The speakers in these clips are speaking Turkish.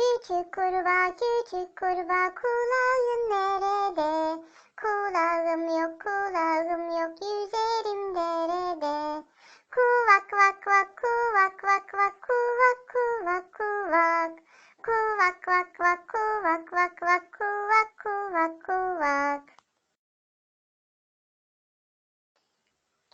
Küçük kurbağa küçük kurbağa kulağın nerede? Kulağım yok kulağım yok yüzerim derede. Kuvak vak vak kuvak vak vak kuvak kuvak kuvak. Kuvak vak vak kuvak vak vak kuvak kuvak kuvak.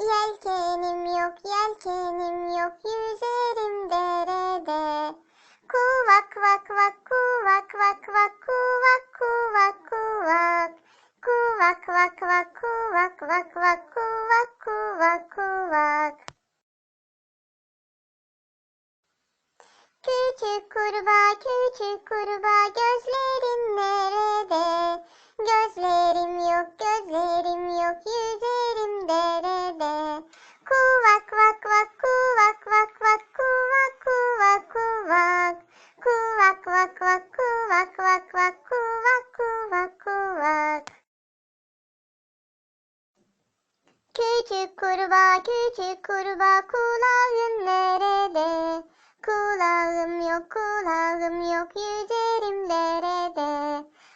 Yelkenim yok yelkenim yok yüzerim derede. Kuvak vak vak kuvak vak vak kuvak kuvak kuvak. Kuvak vak vak kuvak vak vak kuvak kuvak kuvak. Küçük kurbağa küçük kurbağa gözlerin nerede? Gözlerim yok gözlerim yok yüzerim derede. Kuvak vak vak kuvak vak vak kuvak kuvak kuvak. Kuvak vak vak kuvak vak vak kuvak kuvak kuvak. Küçük kurbağa küçük kurbağa kulağın nerede? Kulağım yok kulağım yok yüzerim derede.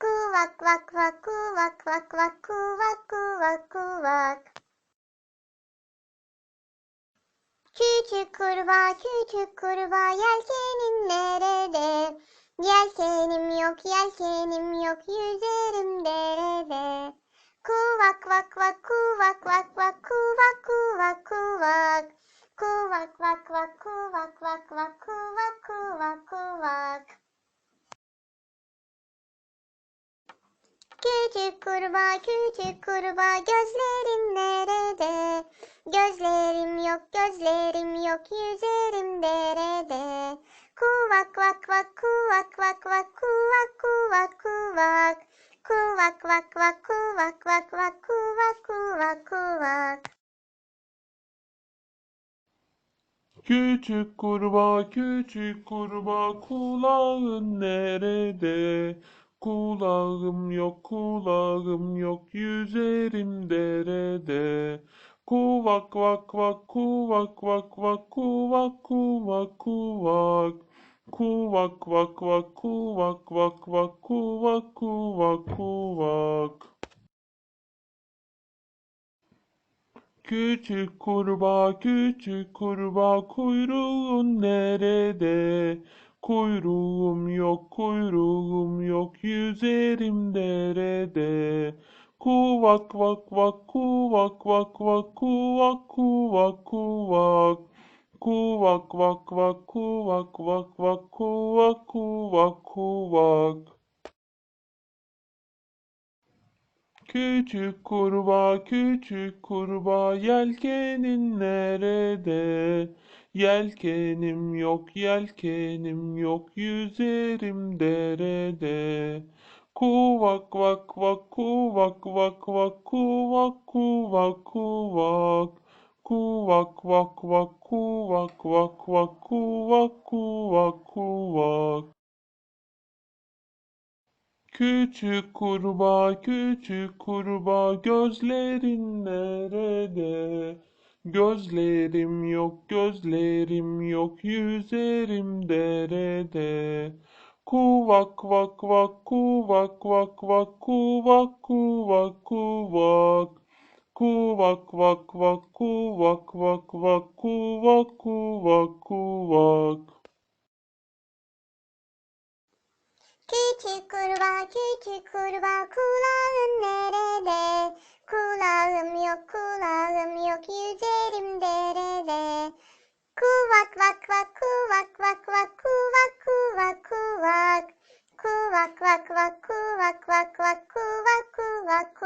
Kuvak vak vak kuvak vak vak kuvak kuvak kuvak. Küçük kurbağa küçük kurbağa yelkenin nerede? Yelkenim yok yelkenim yok yüzerim derede. Kuvak vak vak kuvak vak vak kuvak kuvak kuvak. Kuvak vak vak kuvak vak vak kuvak kuvak kuvak. Küçük kurbağa küçük kurbağa gözlerin nerede? Gözlerim yok gözlerim yok yüzerim derede. Kuvak vak vak kuvak vak vak kuvak kuvak kuvak. Kuvak vak vak kuvak vak vak kuvak kuvak kuvak. Küçük kurbağa küçük kurbağa kulağın nerede? Kulağım yok kulağım yok yüzerim derede. Kuvak vak vak kuvak vak vak kuvak kuvak kuvak. Kuvak vak vak kuvak vak vak kuvak kuvak kuvak. Küçük kurbağa küçük kurbağa kuyruğun nerede? Kuyruğum yok kuyruğum yok yüzerim derede. Kuvak vak vak kuvak vak vak kuvak kuvak kuvak. Kuvak vak vak kuvak vak vak kuvak kuvak kuvak. Küçük kurbağa küçük kurbağa yelkenin nerede? Yelkenim yok yelkenim yok yüzerim derede. Kuvak vak vak kuvak vak vak kuvak kuvak kuvak. Kuvak vak vak kuvak vak vak kuvak kuvak kuvak. Küçük kurbağa, küçük kurbağa gözlerin nerede? Gözlerim yok, gözlerim yok, yüzerim derede. Kuvak vak vak kuvak vak vak kuvak kuvak kuvak. Kuvak vak vak kuvak vak vak kuvak kuvak kuvak. Küçük kurbağa küçük kurbağa kulağın nerede? Kulağım yok kulağım yok yüzerim derede. Kuvak vak vak kuvak vak vak kuvak kuvak kuvak. Kuvak vak vak kuvak vak vak kuvak kuvak kuvak.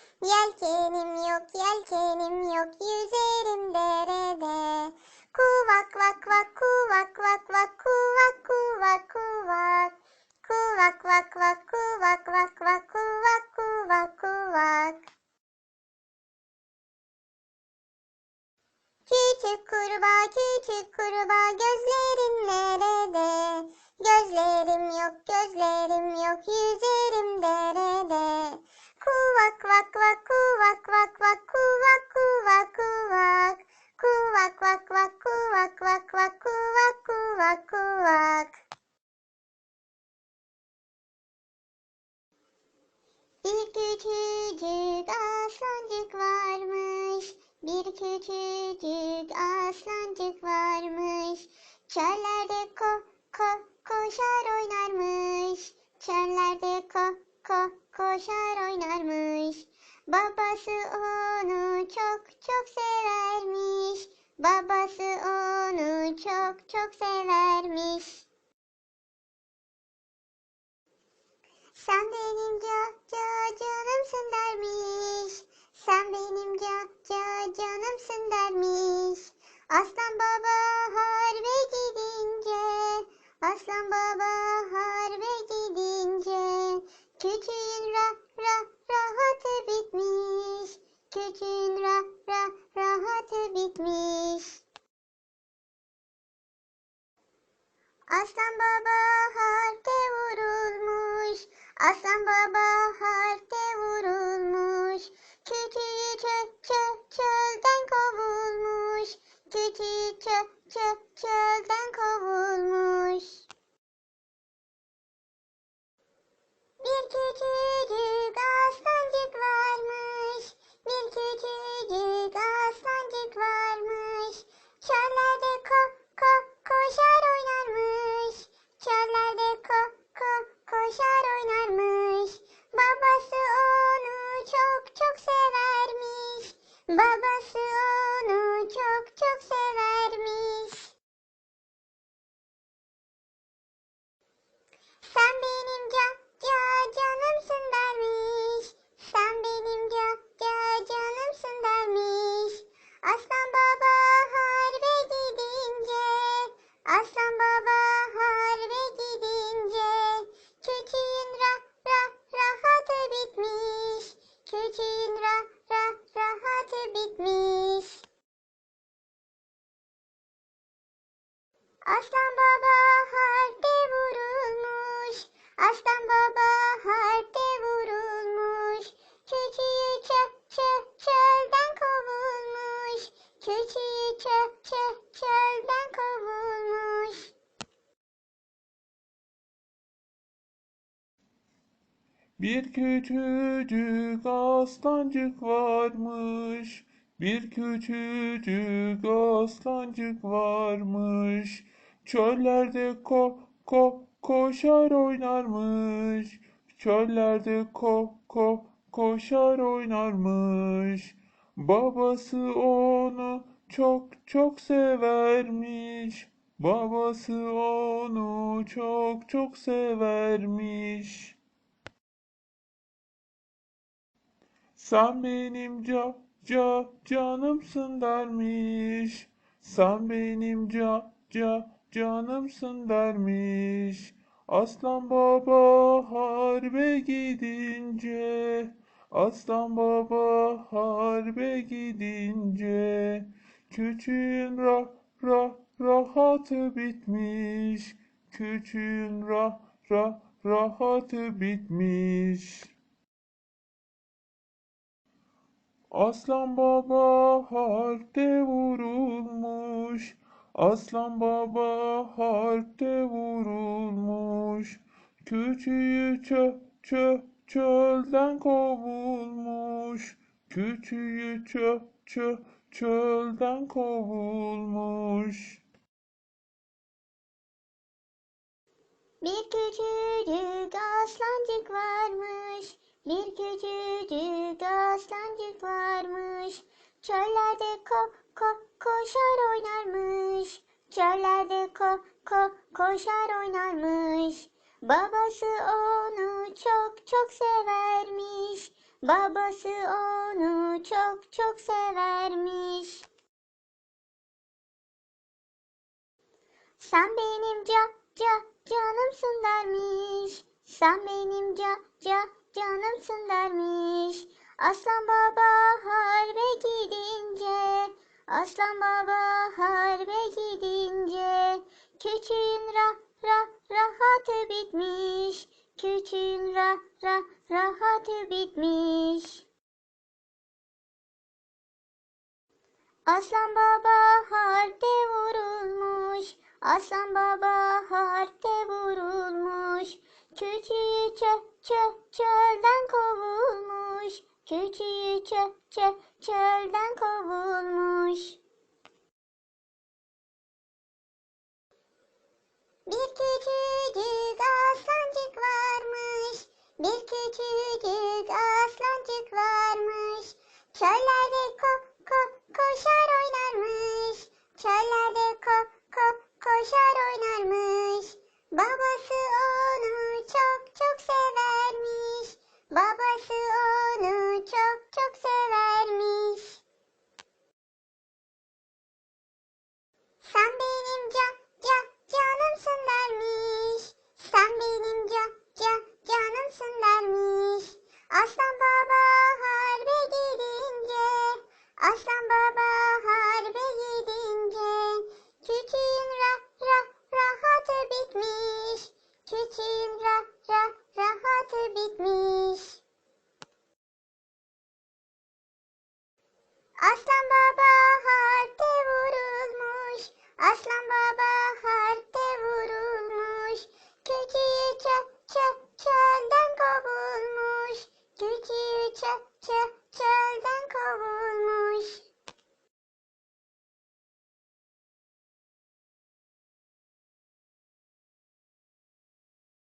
Yelkenim yok yelkenim yok yüzerim derede. Kuvak vak vak kuvak vak vak kuvak kuvak kuvak. Kuvak vak vak kuvak vak vak kuvak kuvak kuvak. Küçük kurbağa küçük kurbağa gözlerin nerede? Gözlerim yok gözlerim yok yüzerim derede. Kuvak vak vak kuvak vak vak kuvak kuvak kuvak. Kuvak vak vak kuvak vak vak kuvak kuvak kuvak. Bir küçücük aslancık varmış. Bir küçücük aslancık varmış. Çöllerde ko ko koşar oynarmış. Çöllerde ko ko koşar oynarmış. Babası onu çok çok severmiş. Babası onu çok çok severmiş. Sen benim ca ca canımsın dermiş. Sen benim ca ca canımsın dermiş. Aslan baba harbe gidince, aslan baba harbe gidince, küçüğün ra ra rahatı bitmiş. Küçüğün ra ra rahatı bitmiş. Aslan baba harpte vurulmuş. Aslan baba harpte vurulmuş. Küçüğü çö çö çölden kovulmuş. Küçüğü çö çö çölden kovulmuş. Babası onu çok çok severmiş. Çölden kovulmuş. Bir küçücük aslancık varmış. Bir küçücük aslancık varmış. Çöllerde ko ko koşar oynarmış. Çöllerde ko ko koşar oynarmış. Babası onu çok çok severmiş. Babası onu çok çok severmiş. Sen benim ca ca canımsın dermiş. Sen benim ca ca canımsın dermiş. Aslan baba harbe gidince, aslan baba harbe gidince, küçüğün ra ra rahatı bitmiş. Küçüğün rah rah rahatı bitmiş. Aslan baba harpte vurulmuş. Aslan baba harpte vurulmuş. Küçüğü çö çö çölden kovulmuş. Küçüğü çö çö çölden kovulmuş. Bir küçücük aslancık varmış. Bir küçücük aslancık varmış. Çöllerde ko ko koşar oynarmış. Çöllerde ko ko koşar oynarmış. Babası onu çok çok severmiş. Babası onu çok çok severmiş. Sen benim ca ca canımsın dermiş. Sen benim ca ca canımsın dermiş. Aslan baba harbe gidince, aslan baba harbe gidince, küçüğün ra ra rahatı bitmiş. Küçüğün ra ra rahatı bitmiş. Aslan baba harpte vurulmuş. Aslan baba harpte vurulmuş. Küçüğü çö çö çölden kovulmuş. Küçüğü çö çö çölden kovulmuş. Bir küçücük aslancık varmış. Bir küçücük aslancık varmış. Çöllerde ko ko koşar oynarmış. Çöllerde ko ko koşar oynarmış. Babası onu Aslan baba harpte vurulmuş. Aslan baba harpte vurulmuş. Küçüğü çö çö çölden kovulmuş. Küçüğü